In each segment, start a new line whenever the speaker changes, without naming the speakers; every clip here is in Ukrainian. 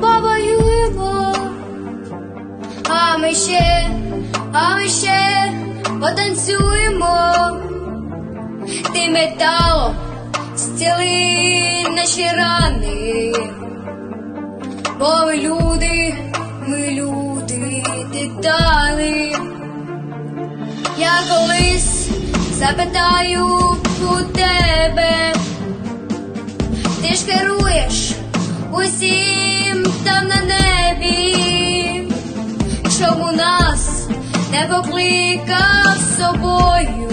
повоюємо, а ми ще, а ми ще потанцюємо. Ти металом зціли наші рани, бо ми люди, ми люди, титани. Я колись запитаю у тебе, покликав з собою?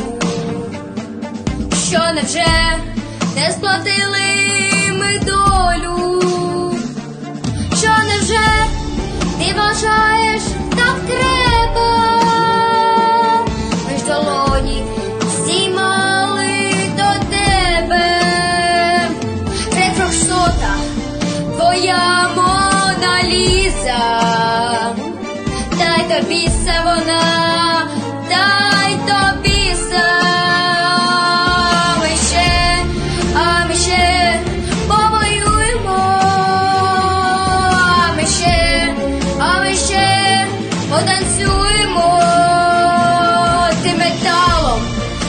Що невже не сплатили ми долю? Потанцюємо. Ти металом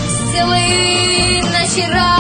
зціли наші рани.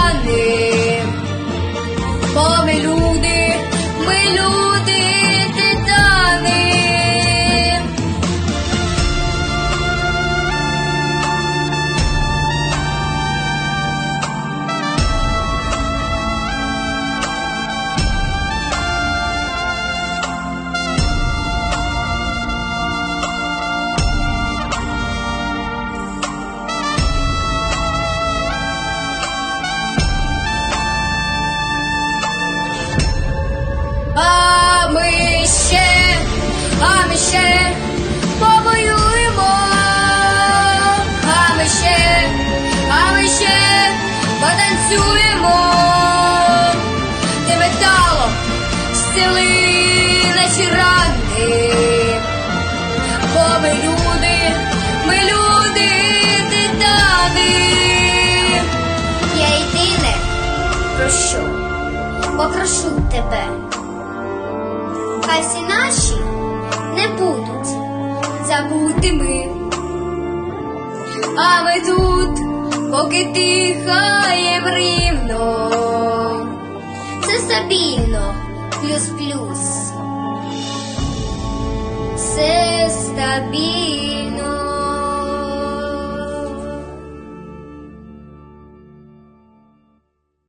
А ми ще повоюємо, а ми ще, а ми ще потанцюємо, ти металом зціли наші рани, бо ми люди, ми люди, титани. Я єдине прошу, попрошу тебе. Хай всі наші не будуть забути ми. А ми тут, поки тихає рівно, це стабільно, плюс-плюс. Все стабільно.